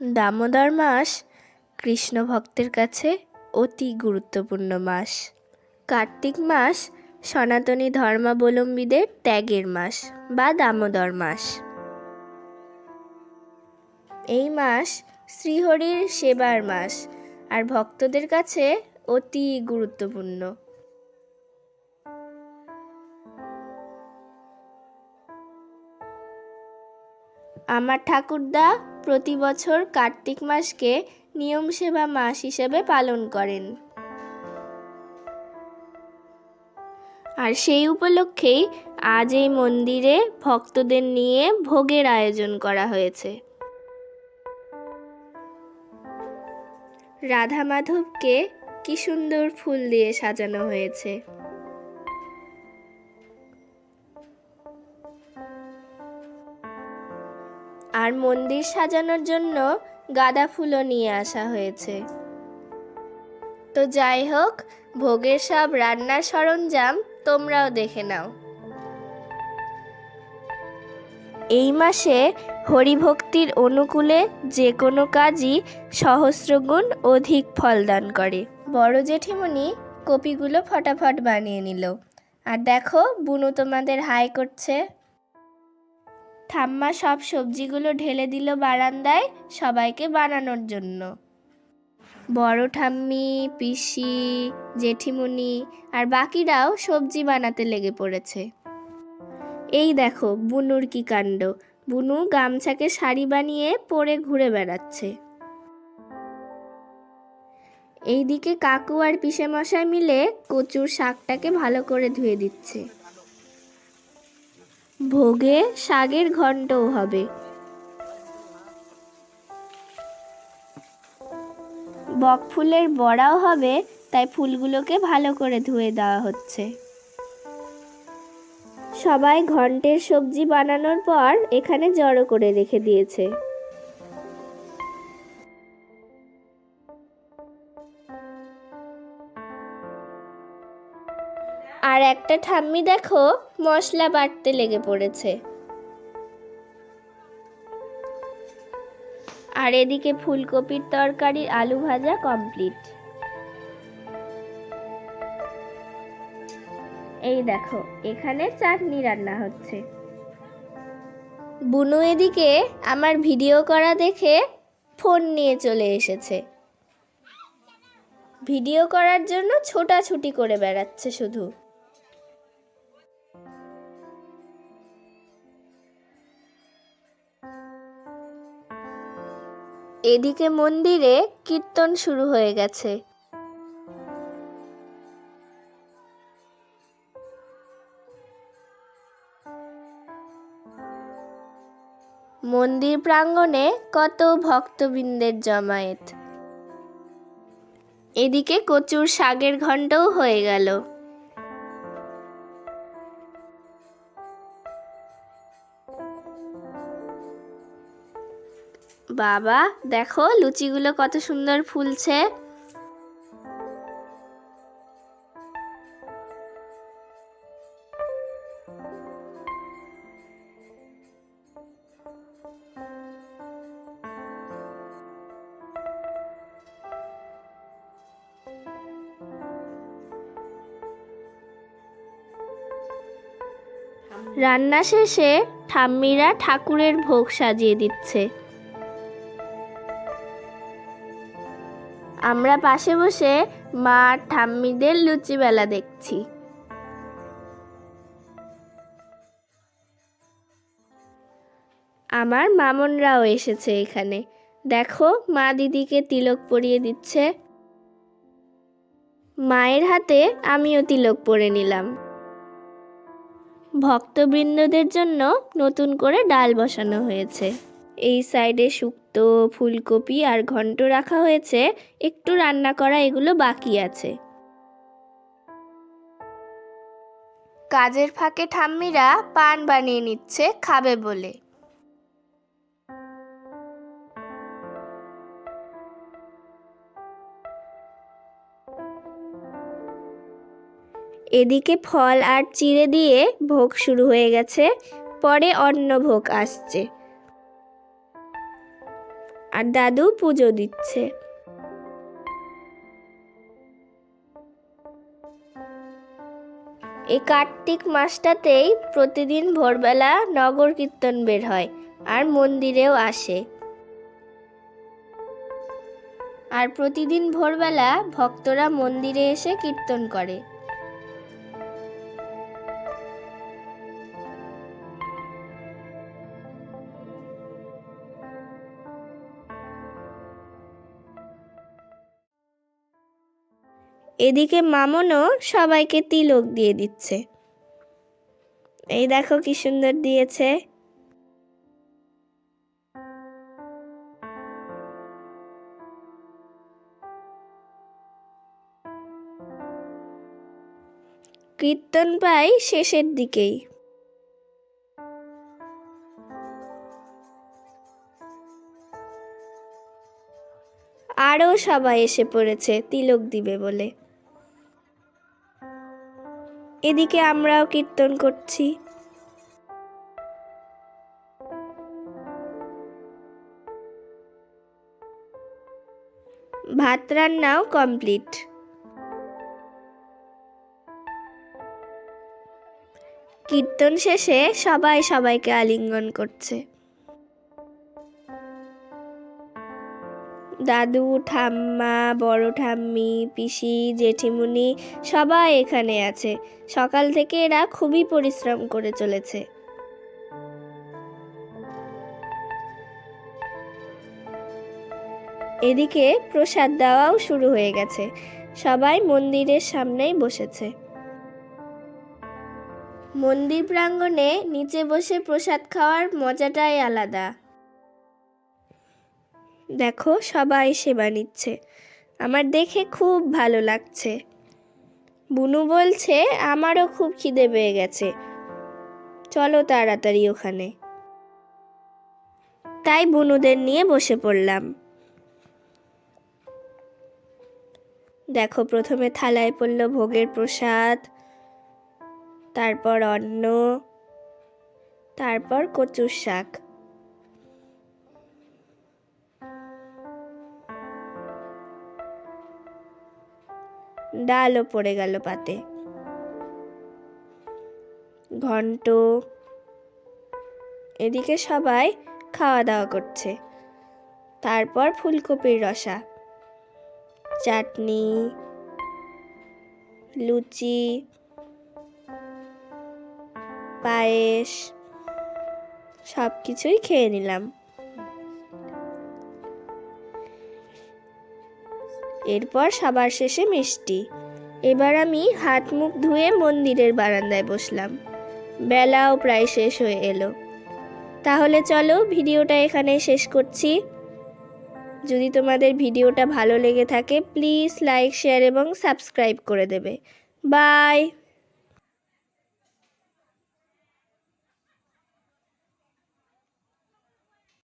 দামোদর মাস কৃষ্ণ ভক্তের কাছে অতি গুরুত্বপূর্ণ মাস। কার্তিক মাস সনাতনী ধর্মাবলম্বীদের ত্যাগের মাস বা দামোদর মাস। এই মাস শ্রীহরির সেবার মাস আর ভক্তদের কাছে অতি গুরুত্বপূর্ণ। আমার ঠাকুরদা প্রতি বছর কার্তিক মাসকে নিয়ম সেবা মাস হিসেবে পালন করেন। আর সেই উপলক্ষেই আজ এই মন্দিরে ভক্তদের নিয়ে ভোগের আয়োজন করা হয়েছে। রাধা মাধবকে কি সুন্দর ফুল দিয়ে সাজানো হয়েছে। আর মন্দির সাজানোর জন্য গাঁদা ফুলও নিয়ে আসা হয়েছে। তো যাই হোক, ভোগের সব রান্নার সরঞ্জাম তোমরাও দেখে নাও। এই মাসে হরিভক্তির অনুকূলে যে কোনো কাজই সহস্রগুণ অধিক ফলদান করে। বড় জেঠিমণি কপিগুলো ফটাফট বানিয়ে নিল। আর দেখো, বুনু তোমাদের হাই করছে। ঠাম্মা সব সবজিগুলো ঢেলে দিল বারান্দায় সবাইকে বানানোর জন্য। বড় ঠাম্মি, পিসি, জেঠিমুনি আর বাকিরাও সবজি বানাতে লেগে পড়েছে। এই দেখো বুনুর কি কাণ্ড। বুনু গামছাকে শাড়ি বানিয়ে পরে ঘুরে বেড়াচ্ছে। এইদিকে কাকু আর পিসে মশাই মিলে কচুর শাকটাকে ভালো করে ধুয়ে দিচ্ছে। ভোগে শাগের ঘন্টও হবে। বক ফুলের বড়াও হবে, তাই ফুলগুলোকে ভালো করে ধুয়ে দেওয়া হচ্ছে। সবাই ঘন্টের সবজি বানানোর পর এখানে জড়ো করে রেখে দিয়েছে। আর একটা ঠাম্মি দেখো, মশলা বাটতে লেগে পড়েছে। আর এদিকে ফুলকপির তরকারি আলু ভাজা কমপ্লিট এই দেখো, এখানে চাটনি রান্না হচ্ছে। বুনু এদিকে আমার ভিডিও করা দেখে ফোন নিয়ে চলে এসেছে। ভিডিও করার জন্য ছোটাছুটি করে বেড়াচ্ছে শুধু। এদিকে মন্দিরে কীর্তন শুরু হয়ে গেছে। মন্দির প্রাঙ্গণে কত ভক্তবৃন্দের জমায়েত। এদিকে কচুর শাগের ঘন্টও হয়ে গেল। বাবা দেখো লুচিগুলো কত সুন্দর ফুলছে। রান্না শেষে ঠাম্মিরা ঠাকুরের ভোগ সাজিয়ে দিচ্ছে। আমরা পাশে বসে মা ঠাম্মিদের লুচি বেলা দেখছি। আমার মামনরাও এসেছে এখানে। দেখো, মা দিদিকে তিলক পরিয়ে দিচ্ছে। মায়ের হাতে আমিও তিলক পরে নিলাম। ভক্তবৃন্দদের জন্য নতুন করে ডাল বসানো হয়েছে। এই সাইডে শুক্তো ফুলকপি আর ঘন্ট রাখা হয়েছে। একটু রান্না করা এগুলো বাকি আছে। কাজের ফাঁকে ঠাম্মিরা পান বানিয়ে নিচ্ছে খাবে বলে। এদিকে ফল আর চিড়ে দিয়ে ভোগ শুরু হয়ে গেছে। পরে অন্য ভোগ আসছে। আর দাদু পুজো দিচ্ছে। এই কার্তিক মাসটাতেই প্রতিদিন ভোরবেলা নগর কীর্তন বের হয় আর মন্দিরেও আসে। আর প্রতিদিন ভোরবেলা ভক্তরা মন্দিরে এসে কীর্তন করে। এদিকে মামনও সবাইকে তিলক দিয়ে দিচ্ছে। এই দেখো কি সুন্দর দিয়েছে। কীর্তন প্রায় শেষের দিকেই। আরও সবাই এসে পড়েছে তিলক দিবে বলে। এদিকে আমরাও কীর্তন করছি। ভাত রান্নাও কমপ্লিট। কীর্তন শেষে সবাই সবাইকে আলিঙ্গন করছে। দাদু, ঠাম্মা, বড় ঠাম্মি, পিসি, জেঠিমুনি সবাই এখানে আছে। সকাল থেকে এরা খুবই পরিশ্রম করে চলেছে। এদিকে প্রসাদ দেওয়াও শুরু হয়ে গেছে। সবাই মন্দিরের সামনেই বসেছে। মন্দির প্রাঙ্গণে নিচে বসে প্রসাদ খাওয়ার মজাটাই আলাদা। দেখো সবাই সেবা নিচ্ছে। আমার দেখে খুব ভালো লাগছে। বুনু বলছে, আমারও খুব খিদে পেয়ে গেছে। চলো তাড়াতাড়ি ওখানে। তাই বুনুদের নিয়ে বসে পড়লাম। দেখো, প্রথমে থালায় পড়ল ভোগের প্রসাদ, তারপর অন্ন, তারপর কচুর শাক। ডালও পড়ে গেল পাতে। ঘন্ট, এদিকে সবাই খাওয়া দাওয়া করছে। তারপর ফুলকপির রসা, চাটনি, লুচি, পায়েস সব কিছুই খেয়ে নিলাম। এরপর সবার শেষে মিষ্টি। এবার আমি হাত মুখ ধুয়ে মন্দিরের বারান্দায় বসলাম। বেলাও প্রায় শেষ হয়ে এলো। তাহলে চলো ভিডিওটা এখানে শেষ করছি। যদি তোমাদের ভিডিওটা ভালো লেগে থাকে, প্লিজ লাইক, শেয়ার এবং সাবস্ক্রাইব করে দেবে। বাই!